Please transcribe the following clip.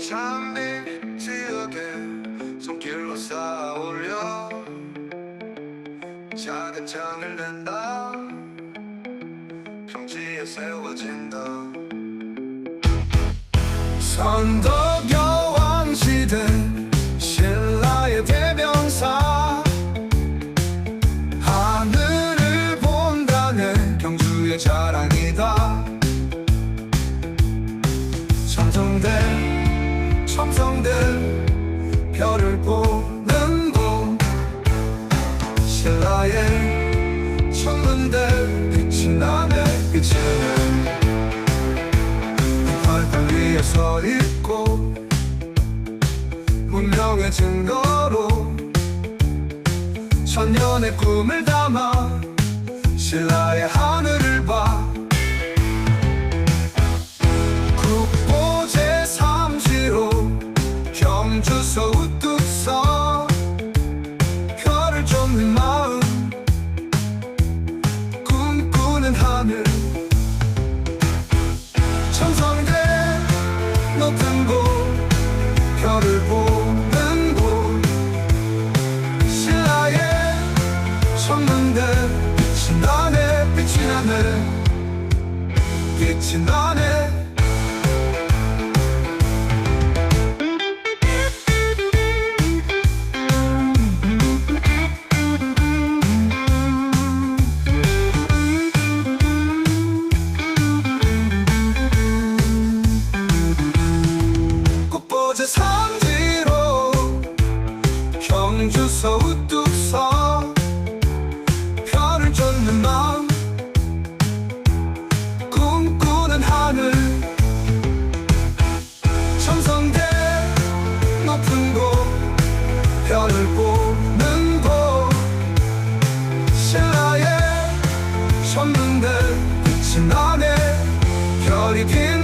찬미 지역에 손길로 쌓아올려 작은 창을 낸다. 자랑이다. 첨성대 첨성대 별을 보는 곳. 신라의 천문대 빛이 나네 나네 팔팔 위에 서 있고 문명의 증거로 천년의 꿈을 담아 신라의 하늘 경주서 우뚝서 별을 쫓는 마음. 꿈꾸는 하늘. 천성대 높은 곳 별을 보는 곳. 신라의 천문대 빛이 나네 빛이 나네. 빛이 나네 경주서 우뚝 서 별을 쫓는 마음. 꿈꾸는 하늘 천성대 높은 곳 별을 보는 곳. 신라의 천문대 빛이 나네 별이 빛